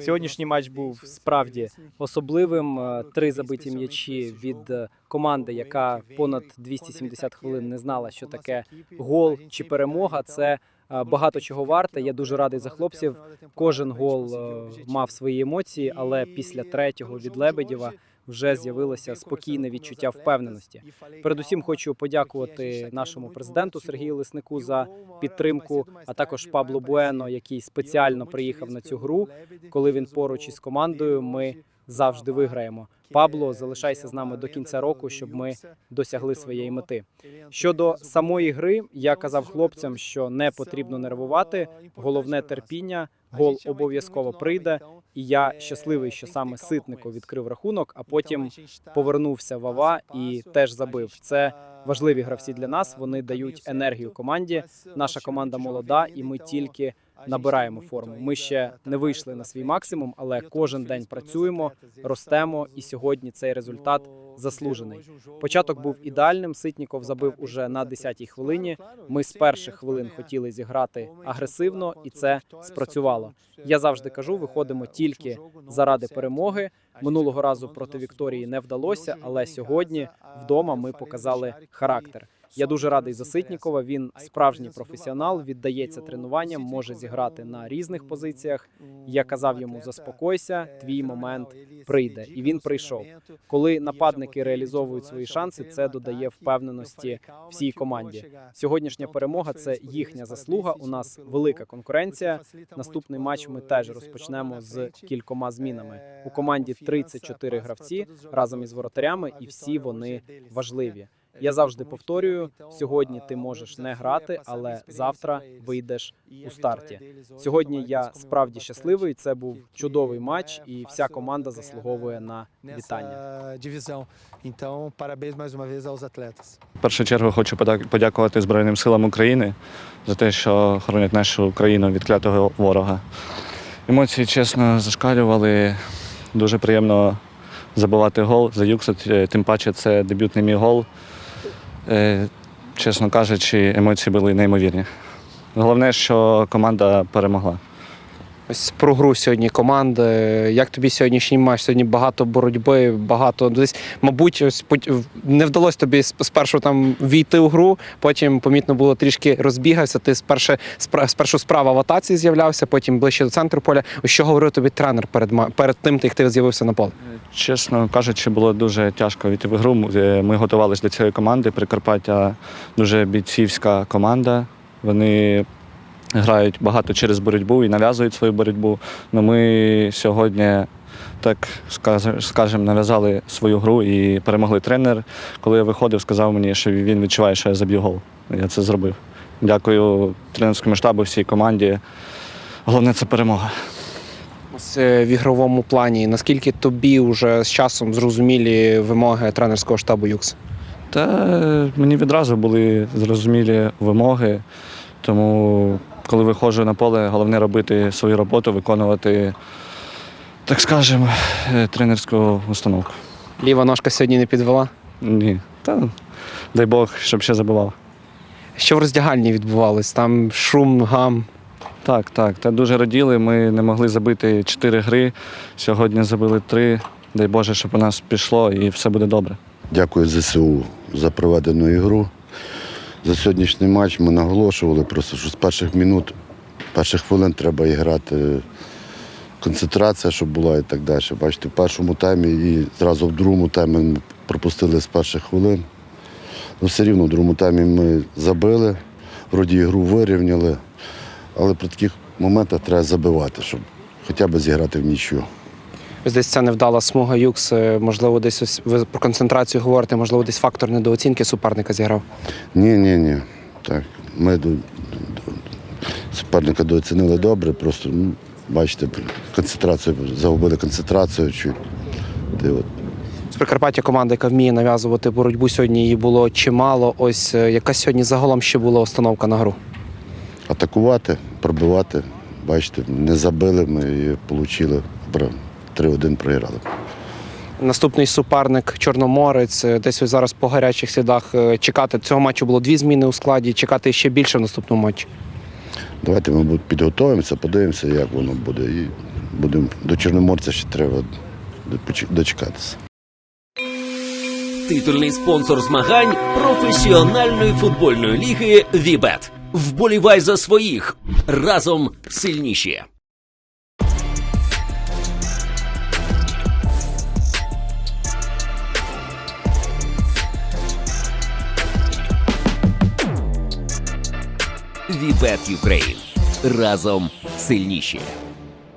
Сьогоднішній матч був справді особливим. Е, Три забиті м'ячі від е, команди, яка понад 270 хвилин не знала, що таке гол чи перемога. Це е, багато чого варте. Я дуже радий за хлопців. Кожен гол мав свої емоції, але після третього від Лебедєва вже з'явилося спокійне відчуття впевненості. Передусім хочу подякувати нашому президенту Сергію Лиснику за підтримку, а також Пабло Буено, який спеціально приїхав на цю гру. Коли він поруч із командою, ми завжди виграємо. Пабло, залишайся з нами до кінця року, щоб ми досягли своєї мети. Щодо самої гри, я казав хлопцям, що не потрібно нервувати. Головне терпіння. Гол обов'язково прийде. І я щасливий, що саме Ситнико відкрив рахунок, а потім повернувся Вава і теж забив. Це важливі гравці для нас. Вони дають енергію команді. Наша команда молода, і ми тільки набираємо форму. Ми ще не вийшли на свій максимум, але кожен день працюємо, ростемо, і сьогодні цей результат заслужений. Початок був ідеальним. Ситніков забив уже на 10-й хвилині. Ми з перших хвилин хотіли зіграти агресивно, і це спрацювало. Я завжди кажу, виходимо тільки заради перемоги. Минулого разу проти Вікторії не вдалося, але сьогодні вдома ми показали характер. Я дуже радий за Ситнікова. Він справжній професіонал, віддається тренуванням, може зіграти на різних позиціях. Я казав йому: заспокойся, твій момент прийде, і він прийшов. Коли нападники реалізовують свої шанси, це додає впевненості всій команді. Сьогоднішня перемога це їхня заслуга. У нас велика конкуренція. Наступний матч ми теж розпочнемо з кількома змінами. У команді 34 гравці разом із воротарями, і всі вони важливі. Я завжди повторюю: сьогодні ти можеш не грати, але завтра вийдеш у старті. Сьогодні я справді щасливий. Це був чудовий матч, і вся команда заслуговує на вітання. Então, parabéns mais uma vez aos atletas. В першу чергу хочу подякувати Збройним силам України за те, що хоронять нашу країну від клятого ворога. Емоції, чесно, зашкалювали. Дуже приємно забивати гол, за заюксати, тим паче це дебютний мій гол. Е, Чесно кажучи, емоції були неймовірні. Головне, що команда перемогла. Ось про гру сьогодні команди. Як тобі сьогоднішній матч? Сьогодні багато боротьби, багато десь, мабуть, ось не вдалося тобі спершу там війти у гру. Потім помітно було трішки розбігався. Ти спершу, спра- спершу справа в атаці з'являвся, потім ближче до центру поля. Ось що говорив тобі тренер перед перед тим, як ти з'явився на поле? Чесно кажучи, було дуже тяжко війти в гру. Е, Ми готувалися до цієї команди. Прикарпаття дуже бійцівська команда. Вони грають багато через боротьбу і нав'язують свою боротьбу. Ну ми сьогодні, так скажемо, нав'язали свою гру і перемогли тренер. Коли я виходив, сказав мені, що він відчуває, що я заб'ю гол. Я це зробив. Дякую тренерському штабу, всій команді. Головне це перемога. Ось е, в ігровому плані. Наскільки тобі вже з часом зрозумілі вимоги тренерського штабу Юкс? Та е, мені відразу були зрозумілі вимоги, тому коли виходжу на поле, головне робити свою роботу, виконувати, так скажемо, е, тренерську установку. Ліва ножка сьогодні не підвела. Ні. Та дай Бог, щоб ще забивав. Що в роздягальні відбувалось? Там шум, гам. Так, так. Та дуже раділи. Ми не могли забити чотири гри. Сьогодні забили три. Дай Боже, щоб у нас пішло і все буде добре. Дякую ЗСУ за проведену ігру. За сьогоднішній матч ми наголошували просто, що з перших минут, перших хвилин треба грати. Концентрація, щоб була і так далі. Бачите, в першому таймі і зразу в другому таймі ми пропустили з перших хвилин. Ну, все рівно в другому таймі ми забили, вроді ігру вирівняли, але при таких моментах треба забивати, щоб хоча б зіграти в нічю. Ось десь ця невдала смуга Юкс. е, Можливо, десь ось ви про концентрацію говорите, можливо, десь фактор недооцінки суперника зіграв. Ні, ні, ні. Так. Ми до, до- суперника дооцінили добре, просто ну, бачите, концентрацію, загубили концентрацію чуть. Ти от. Прикарпаття команда, яка вміє нав'язувати боротьбу. Сьогодні її було чимало. Ось е, яка сьогодні загалом ще була установка на гру. Атакувати, пробивати. Бачите, не забили ми і отримали 3-1 програли. Наступний суперник Чорноморець. Десь ось зараз по гарячих слідах е, чекати. Цього матчу було дві зміни у складі. Чекати ще більше в наступному матчі. Давайте ми підготуємося, подивимося, як воно буде. І будемо до Чорноморця ще треба дочекатися. Титульний спонсор змагань професіональної футбольної ліги Вібет. Вболівай за своїх разом сильніші. Вібет Юкрейн разом сильніші.